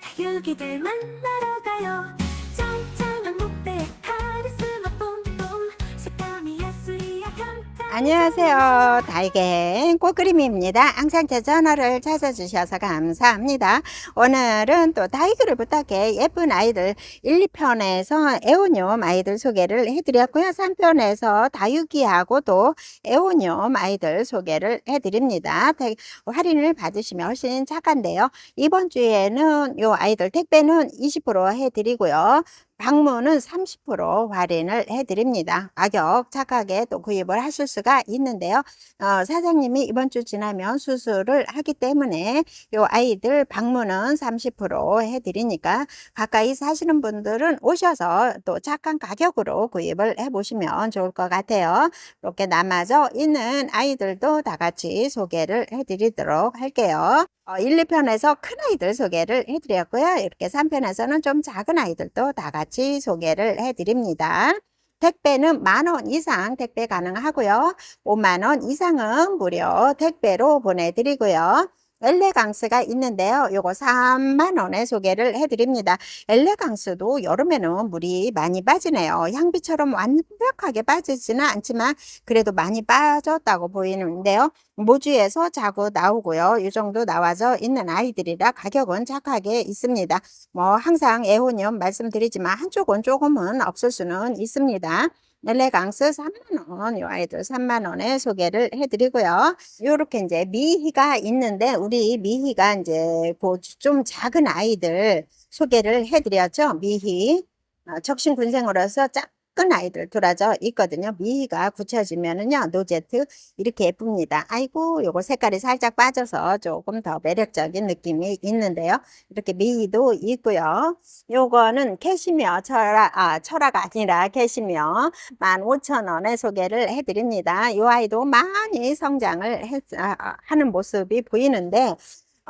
다육이들 만나러 가요. 짱짱한 목대 안녕하세요. 달갱 꽃그림입니다. 항상 제 채널을 찾아주셔서 감사합니다. 오늘은 또 다이그를 부탁해 예쁜 아이들 1, 2편에서 애호뇽 아이들 소개를 해드렸고요. 3편에서 다육이하고 또 애호뇽 아이들 소개를 해드립니다. 대- 할인을 받으시면 훨씬 착한데요. 이번 주에는 요 아이들 택배는 20% 해드리고요. 방문은 30% 할인을 해드립니다. 가격 착하게 또 구입을 하실 수가 있는데요. 어, 사장님이 이번 주 지나면 수술을 하기 때문에 요 아이들 방문은 30% 해드리니까 가까이 사시는 분들은 오셔서 또 착한 가격으로 구입을 해보시면 좋을 것 같아요. 이렇게 남아져 있는 아이들도 다 같이 소개를 해드리도록 할게요. 어, 1, 2편에서 큰 아이들 소개를 해드렸고요. 이렇게 3편에서는 좀 작은 아이들도 다 같이 소개를 해드립니다. 택배는 만 원 이상 택배 가능하고요. 5만 원 이상은 무료 택배로 보내드리고요. 엘레강스가 있는데요. 요거 3만 원에 소개를 해드립니다. 엘레강스도 여름에는 물이 많이 빠지네요. 향비처럼 완벽하게 빠지지는 않지만 그래도 많이 빠졌다고 보이는데요. 모주에서 자고 나오고요. 이 정도 나와져 있는 아이들이라 가격은 착하게 있습니다. 뭐 항상 애호년 말씀드리지만 한쪽은 조금은 없을 수는 있습니다. 엘레강스 3만원, 이 아이들 3만원에 소개를 해드리고요. 요렇게 이제 미희가 있는데, 우리 미희가 이제 그좀 작은 아이들 소개를 해드렸죠. 미희. 어, 적신군생으로서 작은 아이들 돌아져 있거든요. 미희가 굳혀지면은요, 노제트 이렇게 예쁩니다. 아이고, 요거 색깔이 살짝 빠져서 조금 더 매력적인 느낌이 있는데요. 이렇게 미희도 있고요. 요거는 캐시미어 철아, 아, 철아가 아니라 캐시미어 15,000원에 소개를 해드립니다. 이 아이도 많이 성장을 했, 아, 아, 하는 모습이 보이는데,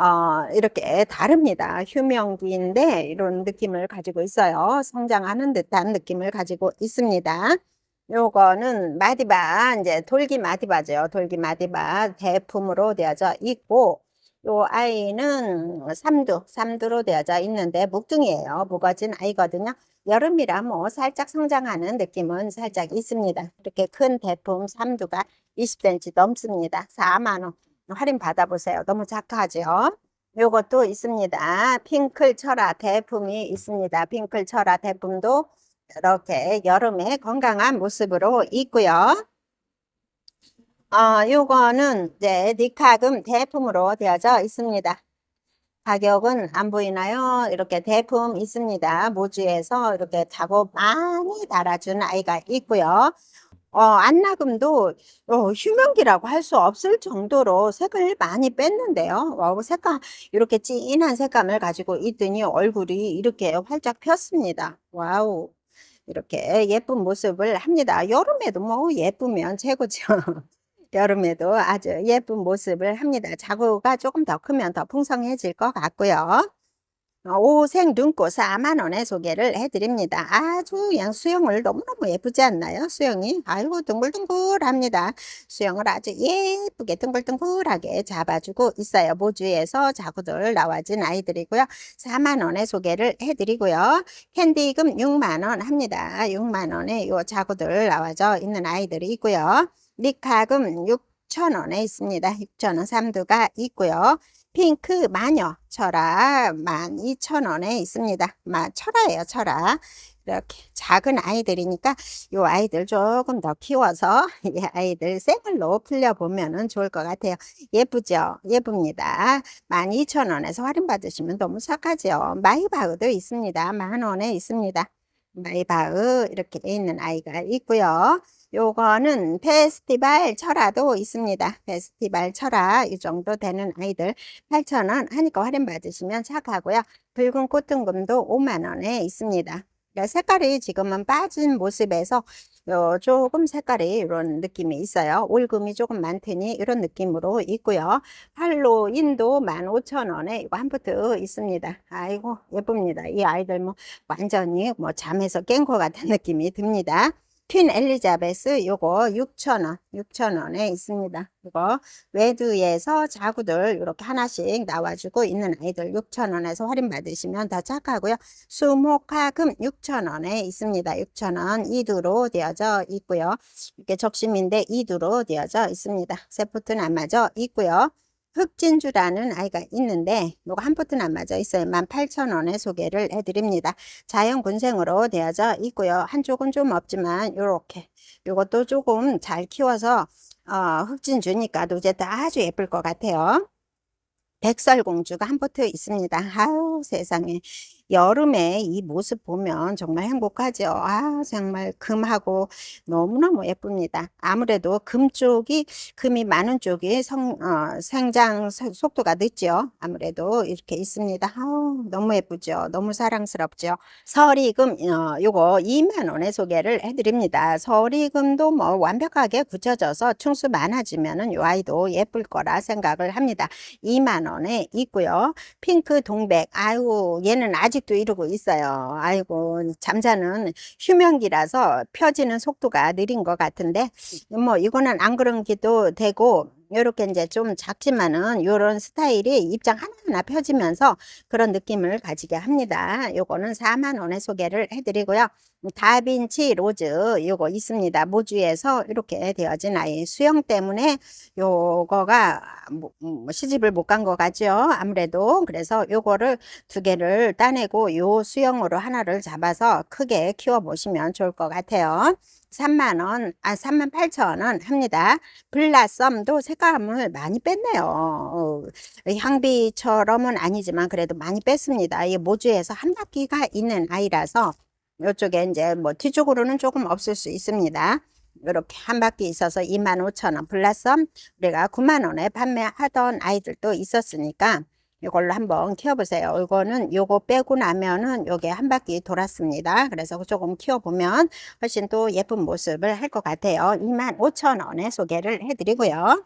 어, 이렇게 다릅니다. 휴명기인데 이런 느낌을 가지고 있어요. 성장하는 듯한 느낌을 가지고 있습니다. 요거는 마디바, 이제 돌기 마디바죠. 돌기 마디바 대품으로 되어져 있고, 요 아이는 삼두, 삼두로 되어져 있는데 묵둥이에요. 무거진 아이거든요. 여름이라 뭐 살짝 성장하는 느낌은 살짝 있습니다. 이렇게 큰 대품 삼두가 20cm 넘습니다. 4만원. 할인 받아보세요. 너무 착하죠? 요것도 있습니다. 핑클 철화 대품이 있습니다. 핑클 철화 대품도 이렇게 여름에 건강한 모습으로 있고요. 어, 요거는 이제 니카금 대품으로 되어져 있습니다. 가격은 안 보이나요? 이렇게 대품 있습니다. 모주에서 이렇게 작업 많이 달아준 아이가 있고요. 어, 안나금도 어, 휴명기라고 할 수 없을 정도로 색을 많이 뺐는데요. 와, 색감, 이렇게 진한 색감을 가지고 있더니 얼굴이 이렇게 활짝 폈습니다. 와우. 이렇게 예쁜 모습을 합니다. 여름에도 뭐 예쁘면 최고죠. 여름에도 아주 예쁜 모습을 합니다. 자구가 조금 더 크면 더 풍성해질 것 같고요. 어, 오색 눈꽃 4만원에 소개를 해드립니다. 아주 그냥 수영을 너무너무 예쁘지 않나요? 수영이. 아이고, 둥글둥글합니다. 수영을 아주 예쁘게 둥글둥글하게 잡아주고 있어요. 모주에서 자구들 나와진 아이들이고요. 4만원에 소개를 해드리고요. 캔디금 6만원 합니다. 6만원에 요 자구들 나와져 있는 아이들이 있고요. 니카금 6 천원에 있습니다. 6천원 삼두가 있고요. 핑크 마녀 철아 12,000원에 있습니다. 마, 철아예요, 철아. 이렇게 작은 아이들이니까 이 아이들 조금 더 키워서 이 아이들 생얼로 풀려보면 좋을 것 같아요. 예쁘죠? 예쁩니다. 12,000원에서 할인 받으시면 너무 착하죠? 마이바흐도 있습니다. 만원에 있습니다. 마이바흐 이렇게 있는 아이가 있고요. 요거는 페스티벌 철화도 있습니다. 페스티벌 철화 이 정도 되는 아이들 8,000원 하니까 할인 받으시면 착하고요. 붉은 꽃등금도 5만원에 있습니다. 그러니까 색깔이 지금은 빠진 모습에서 요 조금 색깔이 이런 느낌이 있어요. 올금이 조금 많더니 이런 느낌으로 있고요. 할로윈도 15,000원에 이거 한 포트 있습니다. 아이고 예쁩니다. 이 아이들 뭐 완전히 뭐 잠에서 깬 것 같은 느낌이 듭니다. 퀸 엘리자베스 요거 6,000원, 6,000원에 있습니다. 이거 외두에서 자구들 이렇게 하나씩 나와주고 있는 아이들 6,000원에서 할인 받으시면 더 착하고요. 수목화금 6,000원에 있습니다. 6,000원 이두로 되어져 있고요. 이렇게 적심인데 이두로 되어져 있습니다. 세포트는 안 맞아 있고요. 흑진주라는 아이가 있는데 요거 한 포트는 안 맞아 있어요. 18,000원에 소개를 해드립니다. 자연 군생으로 되어져 있고요. 한쪽은 좀 없지만 요렇게 요것도 조금 잘 키워서 어, 흑진주니까 노제도 아주 예쁠 것 같아요. 백설공주가 한 포트 있습니다. 아우 세상에 여름에 이 모습 보면 정말 행복하죠. 아 정말 금하고 너무너무 예쁩니다. 아무래도 금 쪽이 금이 많은 쪽이 성, 어, 생장 소- 속도가 늦죠. 아무래도 이렇게 있습니다. 아우 너무 예쁘죠. 너무 사랑스럽죠. 서리금 어, 요거 2만 원에 소개를 해드립니다. 서리금도 뭐 완벽하게 굳혀져서 충수 많아지면은 요 아이도 예쁠 거라 생각을 합니다. 2만 원에 있고요. 핑크 동백. 아이고 얘는 아직 도 이러고 있어요. 아이고 잠자는 휴면기라서 펴지는 속도가 느린 것 같은데 뭐 이거는 안 그런 기도 되고 요렇게 이제 좀 작지만은 요런 스타일이 입장 하나하나 펴지면서 그런 느낌을 가지게 합니다. 요거는 4만 원에 소개를 해드리고요. 다빈치 로즈 요거 있습니다. 모주에서 이렇게 되어진 아이 수영 때문에 요거가 뭐, 음, 시집을 못간것 같죠. 아무래도 그래서 요거를 두 개를 따내고 요 수영으로 하나를 잡아서 크게 키워 보시면 좋을 것 같아요. 3만 원, 아 3만 8천 원 합니다. 블라썸도 색감을 많이 뺐네요. 어, 향비처럼은 아니지만 그래도 많이 뺐습니다. 이 모주에서 한 바퀴가 있는 아이라서 이쪽에 이제 뭐 뒤쪽으로는 조금 없을 수 있습니다. 이렇게 한 바퀴 있어서 25,000원 블라썸 우리가 9만 원에 판매하던 아이들도 있었으니까 이걸로 한번 키워보세요. 이거는 요거 빼고 나면은 요게 한 바퀴 돌았습니다. 그래서 조금 키워보면 훨씬 또 예쁜 모습을 할 것 같아요. 25,000원에 소개를 해드리고요.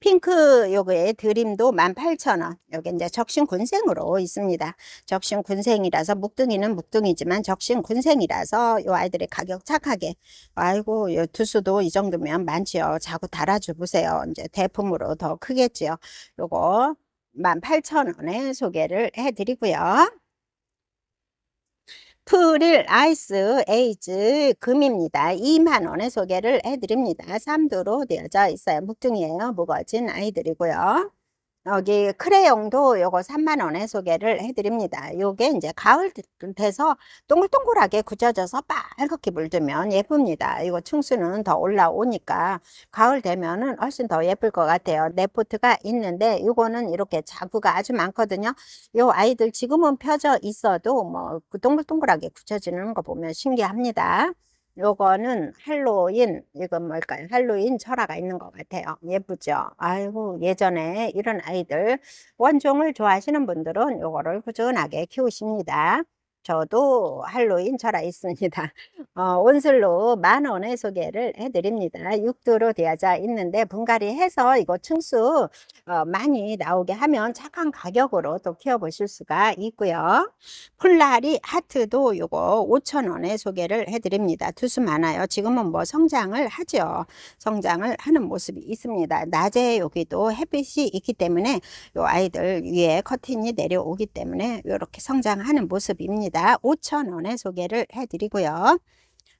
핑크 요거의 드림도 18,000원. 여기 이제 적신 군생으로 있습니다. 적신 군생이라서 묵둥이는 묵둥이지만 적신 군생이라서 요 아이들의 가격 착하게. 아이고, 요 두수도 이 정도면 많지요. 자꾸 달아줘 보세요. 이제 대품으로 더 크겠지요. 요거 18,000원에 소개를 해드리고요. 프릴 아이스 에이즈 금입니다. 2만 원에 소개를 해드립니다. 3도로 되어져 있어요. 묵둥이에요. 무거진 아이들이고요. 여기 크레용도 요거 3만 원에 소개를 해드립니다. 요게 이제 가을 돼서 동글동글하게 굳혀져서 빨갛게 물들면 예쁩니다. 이거 층수는 더 올라오니까 가을 되면은 훨씬 더 예쁠 것 같아요. 네포트가 있는데 요거는 이렇게 자구가 아주 많거든요. 요 아이들 지금은 펴져 있어도 뭐그 동글동글하게 굳혀지는 거 보면 신기합니다. 요거는 할로윈, 이건 뭘까요? 할로윈 철화가 있는 것 같아요. 예쁘죠? 아이고, 예전에 이런 아이들, 원종을 좋아하시는 분들은 요거를 꾸준하게 키우십니다. 저도 할로윈 철화 있습니다. 어, 온슬로 만 원에 소개를 해드립니다. 육도로 되어져 있는데 분갈이 해서 이거 층수 어, 많이 나오게 하면 착한 가격으로 또 키워보실 수가 있고요. 폴라리 하트도 요거 5,000원에 소개를 해드립니다. 두수 많아요. 지금은 뭐 성장을 하죠. 성장을 하는 모습이 있습니다. 낮에 여기도 햇빛이 있기 때문에 요 아이들 위에 커튼이 내려오기 때문에 이렇게 성장하는 모습입니다. 5,000원에 소개를 해드리고요.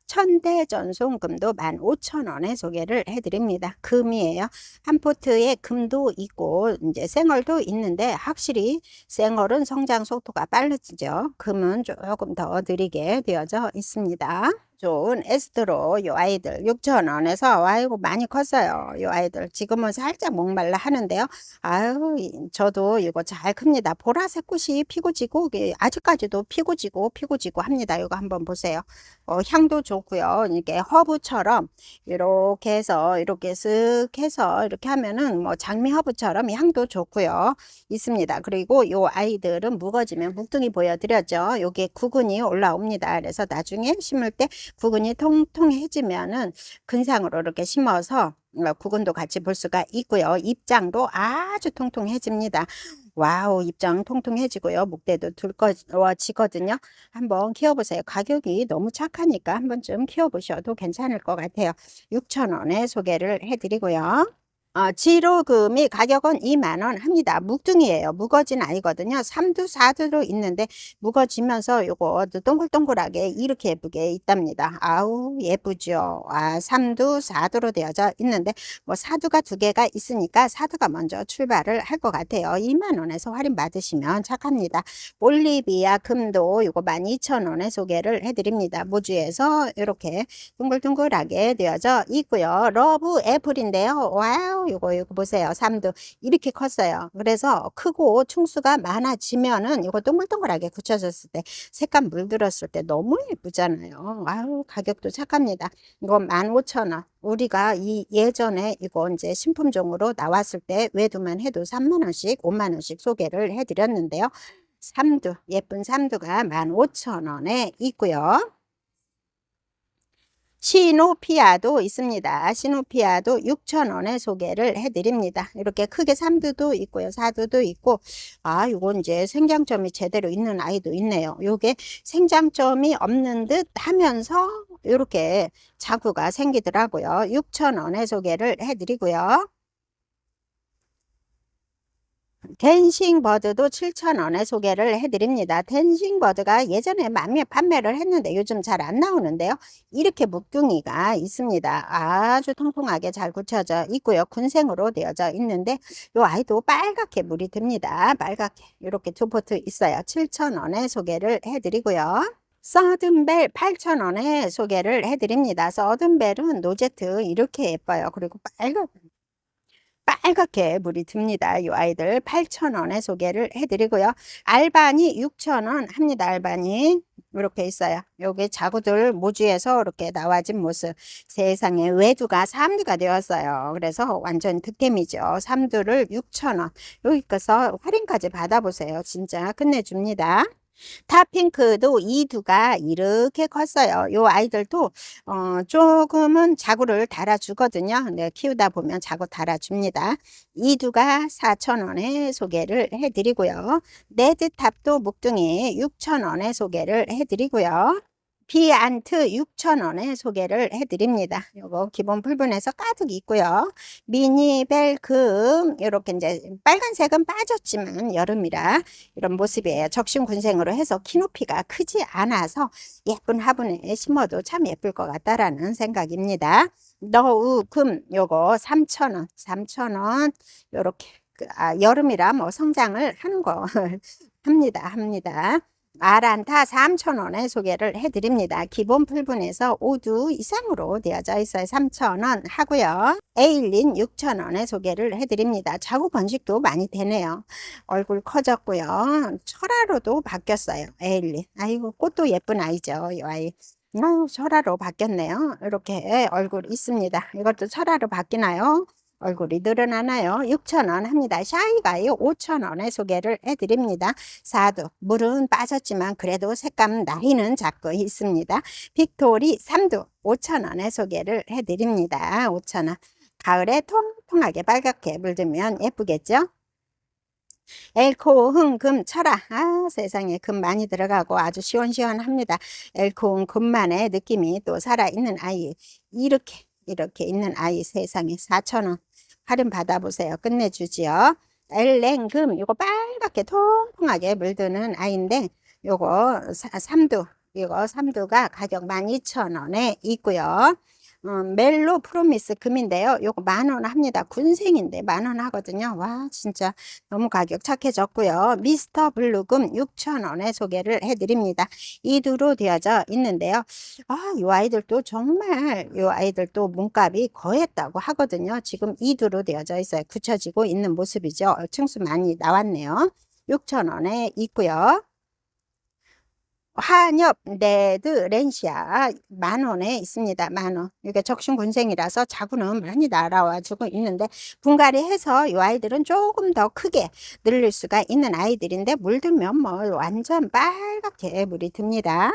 천대 전송금도 15,000원에 소개를 해드립니다. 금이에요. 한 포트에 금도 있고 이제 생얼도 있는데 확실히 생얼은 성장 속도가 빠르죠. 금은 조금 더 느리게 되어져 있습니다. 좋은 에스트로 요 아이들 6,000원에서 아이고 많이 컸어요. 요 아이들 지금은 살짝 목말라 하는데요. 아유 이- 저도 이거 잘 큽니다. 보라색 꽃이 피고 지고 이게 아직까지도 피고 지고 피고 지고 합니다. 이거 한번 보세요. 어, 향도 좋고요. 이게 허브처럼 이렇게 해서 이렇게 쓱 해서 이렇게 하면은 뭐 장미 허브처럼 향도 좋고요. 있습니다. 그리고 요 아이들은 묵어지면 묵둥이 보여드렸죠. 요게 구근이 올라옵니다. 그래서 나중에 심을 때 구근이 통통해지면은 근상으로 이렇게 심어서 어, 구근도 같이 볼 수가 있고요. 입장도 아주 통통해집니다. 와우, 입장 통통해지고요. 목대도 두꺼워지거든요. 한번 키워보세요. 가격이 너무 착하니까 한 번쯤 키워보셔도 괜찮을 것 같아요. 6,000원에 소개를 해드리고요. 어, 지로금이 가격은 2만원 합니다. 묵둥이에요. 무거진 아니거든요. 3두, 4두로 있는데 무거지면서 요거 동글동글하게 이렇게 예쁘게 있답니다. 아우 예쁘죠. 아 3두, 4두로 되어져 있는데 뭐 사두가 두 개가 있으니까 사두가 먼저 출발을 할 것 같아요. 2만원에서 할인 받으시면 착합니다. 볼리비아 금도 요거 12,000원에 소개를 해드립니다. 모주에서 이렇게 둥글둥글하게 되어져 있고요. 러브 애플인데요. 와우 요거 요거 보세요. 3두 이렇게 컸어요. 그래서 크고 충수가 많아지면은 이거 동글동글하게 굳혀졌을 때 색감 물들었을 때 너무 예쁘잖아요. 아유 가격도 착합니다. 이거 15,000원. 우리가 이 예전에 이거 이제 신품종으로 나왔을 때 외두만 해도 3만 원씩, 5만 원씩 소개를 해드렸는데요. 삼두 예쁜 삼두가 15,000원에 있고요. 시노피아도 있습니다. 시노피아도 6,000원에 소개를 해드립니다. 이렇게 크게 3두도 있고요. 4두도 있고, 아, 요건 이제 생장점이 제대로 있는 아이도 있네요. 요게 생장점이 없는 듯 하면서 이렇게 자구가 생기더라고요. 6,000원에 소개를 해드리고요. 댄싱 버드도 7,000원에 소개를 해드립니다. 댄싱 버드가 예전에 많이 판매를 했는데 요즘 잘 안 나오는데요. 이렇게 묵둥이가 있습니다. 아주 통통하게 잘 굳혀져 있고요. 군생으로 되어져 있는데 요 아이도 빨갛게 물이 듭니다. 빨갛게 이렇게 두 포트 있어요. 7,000원에 소개를 해드리고요. 서든벨 8,000원에 소개를 해드립니다. 서든벨은 노제트 이렇게 예뻐요. 그리고 빨갛 빨갛게 물이 듭니다. 이 아이들 8,000원에 소개를 해드리고요. 알바니 6,000원 합니다. 알바니 이렇게 있어요. 요게 자구들 모주에서 이렇게 나와진 모습. 세상에 외두가 3두가 되었어요. 그래서 완전 득템이죠. 3두를 6,000원. 여기서 할인까지 받아보세요. 진짜 끝내줍니다. 타핑크도 이 두가 이렇게 컸어요. 요 아이들도 어, 조금은 자구를 달아주거든요. 근데 키우다 보면 자구 달아줍니다. 이 두가 4,000원에 소개를 해드리고요. 레드탑도 묵둥이 6,000원에 소개를 해드리고요. 비안트 6,000원에 소개를 해드립니다. 요거 기본 풀분에서 가득 있고요. 미니 벨금 이렇게 이제 빨간색은 빠졌지만 여름이라 이런 모습이에요. 적심군생으로 해서 키높이가 크지 않아서 예쁜 화분에 심어도 참 예쁠 것 같다라는 생각입니다. 너우금 요거 3,000원, 3,000원 요렇게 그, 아, 여름이라 뭐 성장을 하는 거 합니다. 합니다. 아란타 3,000원에 소개를 해드립니다. 기본 풀분에서 5두 이상으로 되어져 있어요. 3,000원 하고요. 에일린 6,000원에 소개를 해드립니다. 자구 번식도 많이 되네요. 얼굴 커졌고요. 철화로도 바뀌었어요. 에일린. 아이고 꽃도 예쁜 아이죠. 이 아이. 아유, 철화로 바뀌었네요. 이렇게 얼굴 있습니다. 이것도 철화로 바뀌나요? 얼굴이 늘어나나요? 6,000원 합니다. 샤이가요 5,000원에 소개를 해드립니다. 사두 물은 빠졌지만 그래도 색감 나이는 잡고 있습니다. 빅토리 3두 5,000원에 소개를 해드립니다. 5,000원. 가을에 통통하게 빨갛게 물들면 예쁘겠죠? 엘코흥 금 철아 아 세상에 금 많이 들어가고 아주 시원시원합니다 엘코흥 금만의 느낌이 또 살아있는 아이 이렇게 이렇게 있는 아이 세상에 4,000원 할인 받아보세요. 끝내주지요. 엘랭금 이거 빨갛게 통통하게 물드는 아이인데 요거 3두 이거 3두가 가격 12,000원에 있고요. 음, 멜로 프로미스 금인데요. 요거 만 원 합니다. 군생인데 만 원 하거든요. 와 진짜 너무 가격 착해졌고요. 미스터 블루금 6,000원에 소개를 해드립니다. 이두로 되어져 있는데요. 아, 요 아이들도 정말 요 아이들도 몸값이 거했다고 하거든요. 지금 이두로 되어져 있어요. 굳혀지고 있는 모습이죠. 층수 많이 나왔네요. 6,000원에 있고요. 한엽 레드 렌시아 만 원에 있습니다. 만 원. 이게 적신군생이라서 자구는 많이 날아와 주고 있는데 분갈이 해서 이 아이들은 조금 더 크게 늘릴 수가 있는 아이들인데 물들면 뭐 완전 빨갛게 물이 듭니다.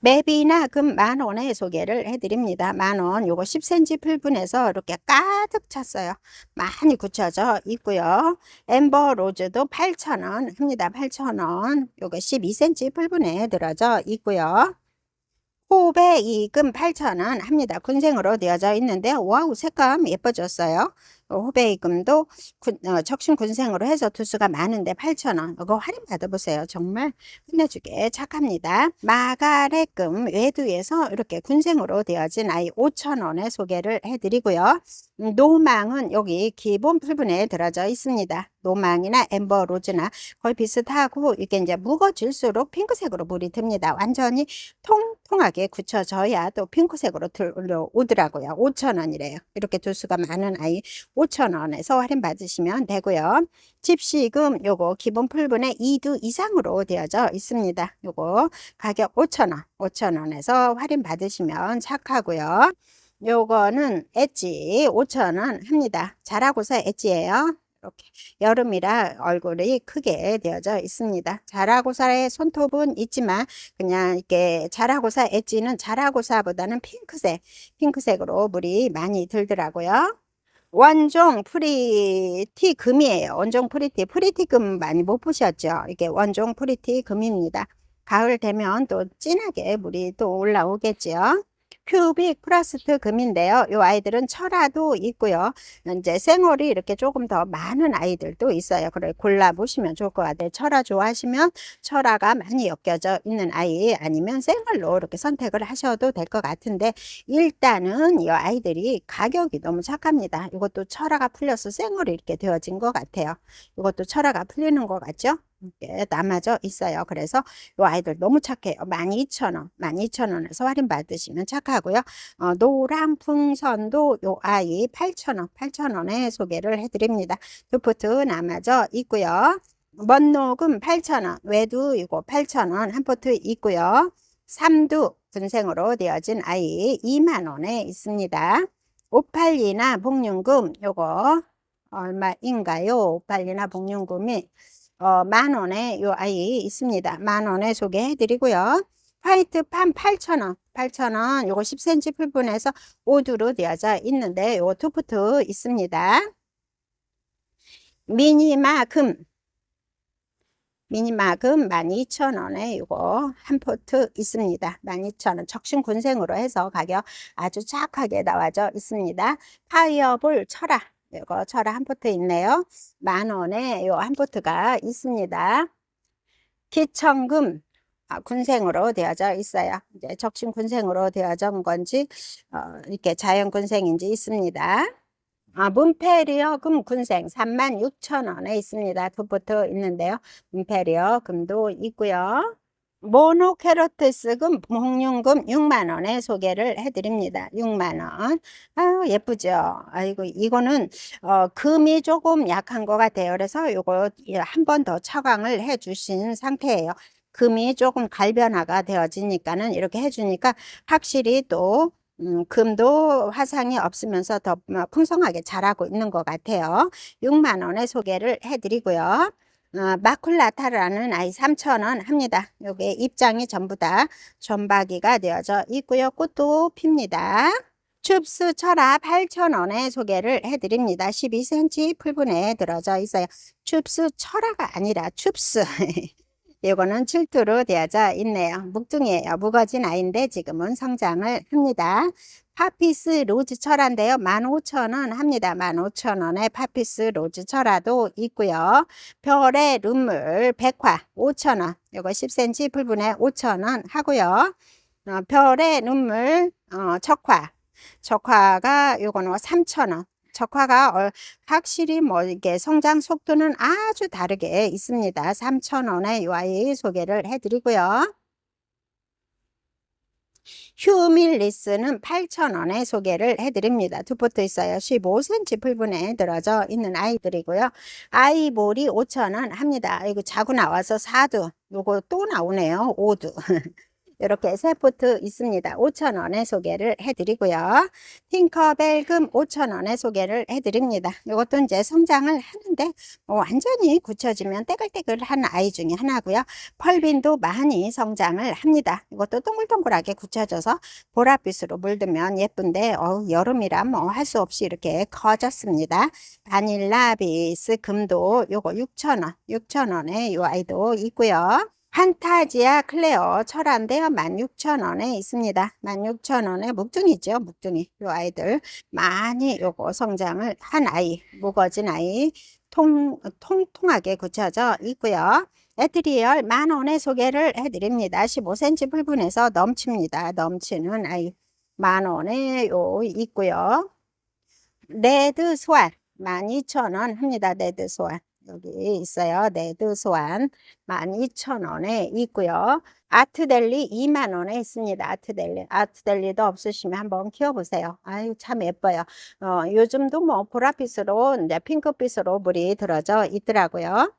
맵이나 금 만원에 소개를 해드립니다. 만원 요거 10cm 풀분에서 이렇게 가득 찼어요. 많이 굳혀져 있고요. 엠버 로즈도 8,000원 합니다. 8,000원 요거 12cm 풀분에 들어져 있고요. 호배 이금 8,000원 합니다. 군생으로 되어져 있는데요. 와우 색감 예뻐졌어요. 호베이금도 군, 어, 적신 군생으로 해서 두수가 많은데 8,000원. 이거 할인 받아보세요. 정말 끝내주게 착합니다. 마가렛금 외두에서 이렇게 군생으로 되어진 아이 5,000원에 소개를 해드리고요. 음, 노망은 여기 기본 풀분에 들어져 있습니다. 노망이나 엠버 로즈나 거의 비슷하고 이게 이제 묵어질수록 핑크색으로 물이 듭니다. 완전히 통통하게 굳혀져야 또 핑크색으로 들어오더라고요. 5,000원이래요. 이렇게 두수가 많은 아이 5,000원에서 할인 받으시면 되고요. 집시금 요거 기본 풀분에 2두 이상으로 되어져 있습니다. 요거 가격 5,000원, 5,000원에서 할인 받으시면 착하고요. 요거는 엣지 5,000원 합니다. 자라고서 엣지예요. 이렇게 여름이라 얼굴이 크게 되어져 있습니다. 자라고사의 손톱은 있지만 그냥 이렇게 자라고사 엣지는 자라고사보다는 핑크색, 핑크색으로 물이 많이 들더라고요. 원종 프리티 금이에요. 원종 프리티, 프리티 금 많이 못 보셨죠? 이게 원종 프리티 금입니다. 가을 되면 또 진하게 물이 또 올라오겠죠. 큐빅 프라스트 금인데요. 이 아이들은 철화도 있고요. 이제 생얼이 이렇게 조금 더 많은 아이들도 있어요. 그래 골라 보시면 좋을 것 같아요. 철화 좋아하시면 철화가 많이 엮여져 있는 아이 아니면 생얼로 이렇게 선택을 하셔도 될 것 같은데 일단은 이 아이들이 가격이 너무 착합니다. 이것도 철화가 풀려서 생얼이 이렇게 되어진 것 같아요. 이것도 철화가 풀리는 것 같죠? 남아져 있어요. 그래서 이 아이들 너무 착해요. 12,000원, 12,000원에서 할인 받으시면 착하고요. 어, 노란 풍선도 이 아이 8,000원, 8,000원에 소개를 해드립니다. 두푸트 남아져 있고요. 먼녹음 8,000원, 외두 이거 8,000원 한 포트 있고요. 삼두 군생으로 되어진 아이 2만원에 있습니다. 오팔리나 복륜금 요거 얼마인가요? 오팔리나 복륜금이 어, 만 원에 요 아이 있습니다. 만 원에 소개해 드리고요. 화이트 판 8,000원, 8,000원, 요거 10cm 풀분에서 5두로 되어져 있는데, 요거 투푸트 있습니다. 미니마 금, 미니마 금 12,000원에 요거 한 포트 있습니다. 12,000원, 적신 군생으로 해서 가격 아주 착하게 나와져 있습니다. 파이어볼 철화, 이거 철화 한 포트 있네요. 만 원에 요 한 포트가 있습니다. 기청금 아, 군생으로 되어져 있어요. 이제 적신 군생으로 되어져 온 건지 어, 이렇게 자연 군생인지 있습니다. 아, 문페리어 금 군생 36,000원에 있습니다. 두 포트 있는데요. 문페리어 금도 있고요. 모노캐러트스 금 복륜금 6만원에 소개를 해드립니다. 6만원. 아유, 예쁘죠? 아이고, 이거는, 어, 금이 조금 약한 것 같아요. 그래서 요거 한 번 더 처광을 해 주신 상태예요. 금이 조금 갈변화가 되어지니까는 이렇게 해주니까 확실히 또 음, 금도 화상이 없으면서 더 풍성하게 자라고 있는 것 같아요. 6만 원에 소개를 해드리고요. 어, 마쿨라타라는 아이 3,000원 합니다. 요게 입장이 전부 다 전박이가 되어져 있고요. 꽃도 핍니다. 춥스 철압 8,000원에 소개를 해드립니다. 12cm 풀분에 들어져 있어요. 춥스 철화가 아니라 춥스. 이거는 7두로 되어져 있네요. 묵둥이에요. 묵어진 아이인데 지금은 성장을 합니다. 파피스 로즈 철화인데요. 15,000원 합니다. 15,000원에 파피스 로즈 철화도 있고요. 별의 눈물 백화 5,000원. 이거 10cm 풀분에 5,000원 하고요. 어, 별의 눈물 어, 척화. 척화가 요거는 3,000원. 적화가 어, 확실히 뭐 이게 성장 속도는 아주 다르게 있습니다. 3,000원에 이 아이 소개를 해드리고요. 휴밀리스는 8,000원에 소개를 해드립니다. 두 포트 있어요. 15cm 풀분에 들어져 있는 아이들이고요. 아이볼이 5,000원 합니다. 이거 자고 나와서 4두. 요거 또 나오네요. 5두. 이렇게 세 포트 있습니다. 5,000원에 소개를 해드리고요. 팅커벨 금 5,000원에 소개를 해드립니다. 이것도 이제 성장을 하는데 뭐 완전히 굳혀지면 떼글떼글한 아이 중에 하나고요. 펄빈도 많이 성장을 합니다. 이것도 동글동글하게 굳혀져서 보랏빛으로 물들면 예쁜데 어우, 여름이라 뭐 할 수 없이 이렇게 커졌습니다. 바닐라 비스 금도 요거 6,000원, 6,000원에 요 아이도 있고요. 판타지아 클레어 철화인데요. 16,000원에 있습니다. 16,000원에 묵둥이죠. 묵둥이. 요 아이들 많이 요거 성장을 한 아이, 무거진 아이 통, 통통하게 굳혀져 있고요. 에트리얼 만원에 소개를 해드립니다. 15cm 불분에서 넘칩니다. 넘치는 아이 만원에 요 있고요. 레드 스완 12,000원 합니다. 레드 스완. 여기 있어요. 스완 12,000원에 있고요. 아트델리 2만원에 있습니다. 아트델리. 아트델리도 없으시면 한번 키워보세요. 아유, 참 예뻐요. 어, 요즘도 뭐 보랏빛으로, 이제 핑크빛으로 물이 들어져 있더라고요.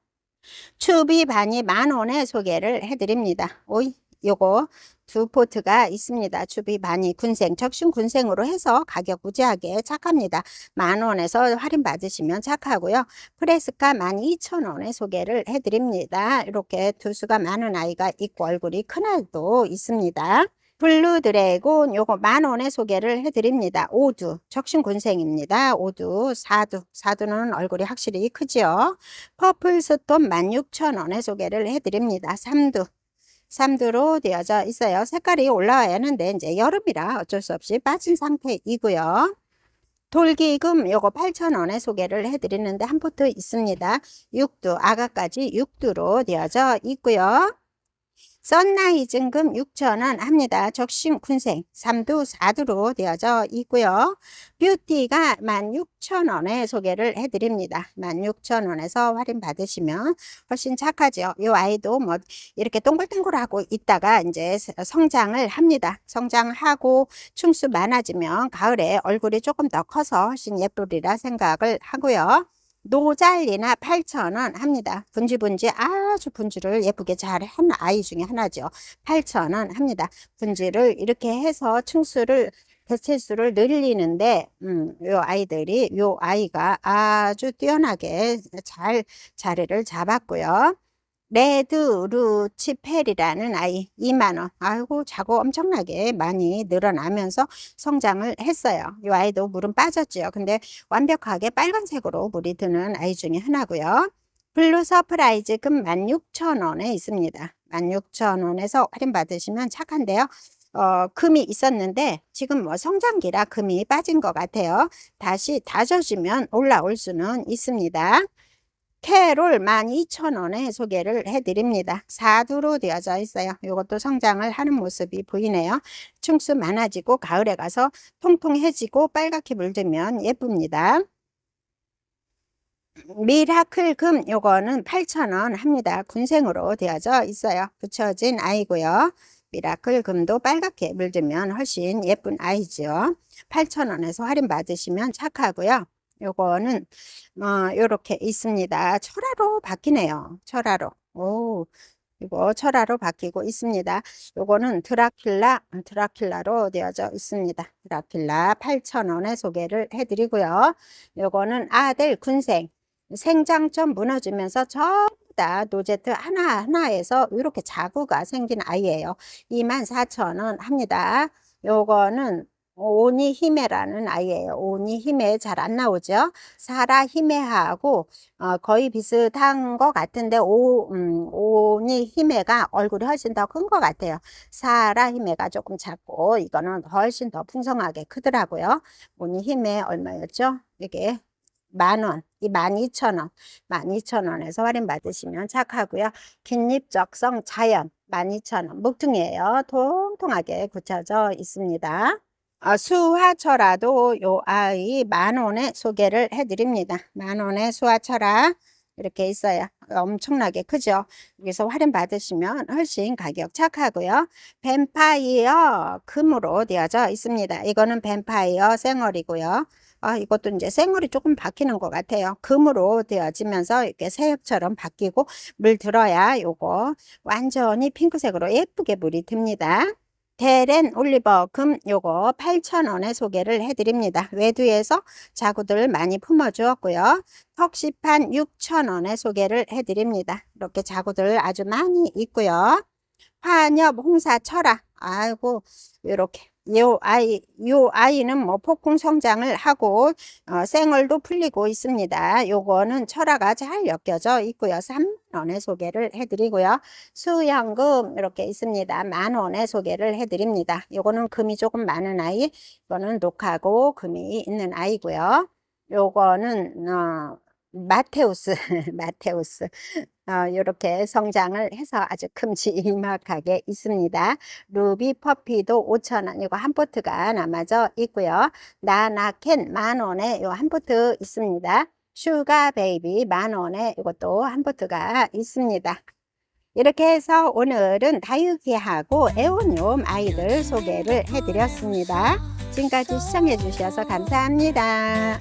추비 반이 만원에 소개를 해드립니다. 오이, 요거 두 포트가 있습니다. 추비 반이 군생, 적신 군생으로 해서 가격 무지하게 착합니다. 만원에서 할인 받으시면 착하고요. 프레스카 12,000원에 소개를 해드립니다. 이렇게 두수가 많은 아이가 있고 얼굴이 큰 아이도 있습니다. 블루 드래곤 요거 만원에 소개를 해드립니다. 오두 적신 군생입니다. 오두 사두 사두는 얼굴이 확실히 크지요. 퍼플 스톤 16,000원에 소개를 해드립니다. 삼두 삼두로 되어져 있어요. 색깔이 올라와야 하는데 이제 여름이라 어쩔 수 없이 빠진 상태이고요. 돌기금 요거 8,000원에 소개를 해드리는데 한 포트 있습니다. 육두 아가까지 육두로 되어져 있고요. 썬라이즈금 6,000원 합니다. 적심 군생 3두 4두로 되어져 있고요. 뷰티가 16,000원에 소개를 해드립니다. 16,000원에서 할인 받으시면 훨씬 착하죠. 이 아이도 뭐 이렇게 동글동글하고 있다가 이제 성장을 합니다. 성장하고 충수 많아지면 가을에 얼굴이 조금 더 커서 훨씬 예쁘리라 생각을 하고요. 노잘리나 8,000원 합니다. 분지분지 아주 분지를 예쁘게 잘 한 아이 중에 하나죠. 8,000원 합니다. 분지를 이렇게 해서 층수를 개체수를 늘리는데 음, 요 아이들이 요 아이가 아주 뛰어나게 잘 자리를 잡았고요. 레드 루치펠이라는 아이 2만원. 아이고 자고 엄청나게 많이 늘어나면서 성장을 했어요. 이 아이도 물은 빠졌지요. 근데 완벽하게 빨간색으로 물이 드는 아이 중에 하나고요. 블루 서프라이즈 금 16,000원에 있습니다. 16,000원에서 할인 받으시면 착한데요. 어, 금이 있었는데 지금 뭐 성장기라 금이 빠진 것 같아요. 다시 다져지면 올라올 수는 있습니다 캐롤 12,000원에 소개를 해드립니다. 4두로 되어져 있어요. 이것도 성장을 하는 모습이 보이네요. 충수 많아지고 가을에 가서 통통해지고 빨갛게 물들면 예쁩니다. 미라클 금 요거는 8,000원 합니다. 군생으로 되어져 있어요. 붙여진 아이고요. 미라클 금도 빨갛게 물들면 훨씬 예쁜 아이죠. 8,000원에서 할인 받으시면 착하고요. 요거는 어 요렇게 있습니다. 철화로 바뀌네요. 철화로. 오. 이거 철화로 바뀌고 있습니다. 요거는 드라큘라, 드라큘라로 되어져 있습니다. 드라큘라 8,000원에 소개를 해드리고요. 요거는 아델 군생. 생장점 무너지면서 다 노제트 하나하나에서 이렇게 자구가 생긴 아이예요. 24,000원 합니다. 요거는 오니 히메라는 아이예요. 오니 히메 잘 안 나오죠. 사라 히메하고 어, 거의 비슷한 것 같은데 오, 음, 오니 히메가 얼굴이 훨씬 더 큰 것 같아요. 사라 히메가 조금 작고 이거는 훨씬 더 풍성하게 크더라고요. 오니 히메 얼마였죠? 이게 만원, 이 12,000원, 12,000원에서 할인 받으시면 착하고요. 긴잎 적성 자연 12,000원, 묵퉁이에요. 통통하게 굳혀져 있습니다. 어, 수화철화도 요 아이 만원에 소개를 해드립니다. 만원에 수화철화 이렇게 있어요. 엄청나게 크죠. 여기서 할인 받으시면 훨씬 가격 착하고요. 뱀파이어 금으로 되어져 있습니다. 이거는 뱀파이어 생얼이고요. 아, 이것도 이제 생얼이 조금 바뀌는 것 같아요. 금으로 되어지면서 이렇게 새엽처럼 바뀌고 물 들어야 요거 완전히 핑크색으로 예쁘게 물이 듭니다. 데렌 올리버 금 요거 8,000원에 소개를 해드립니다. 외두에서 자구들 많이 품어주었고요. 턱시판 6,000원에 소개를 해드립니다. 이렇게 자구들 아주 많이 있고요. 환엽 홍사 철아 아이고 요렇게 요 아이 요 아이는 뭐 폭풍 성장을 하고 어, 생얼도 풀리고 있습니다. 요거는 철화가 잘 엮여져 있고요. 3만원에 소개를 해드리고요. 수영금 이렇게 있습니다. 만원에 소개를 해드립니다. 요거는 금이 조금 많은 아이, 이거는 녹하고 금이 있는 아이고요. 요거는 어, 마테우스, 마테우스. 어, 이렇게 성장을 해서 아주 큼지막하게 있습니다. 루비 퍼피도 5,000원, 이거 한 포트가 남아져 있고요. 나나켄 만원에 요 한 포트 있습니다. 슈가 베이비 만원에 이것도 한 포트가 있습니다. 이렇게 해서 오늘은 다육이하고 애완용 아이들 소개를 해드렸습니다. 지금까지 시청해 주셔서 감사합니다.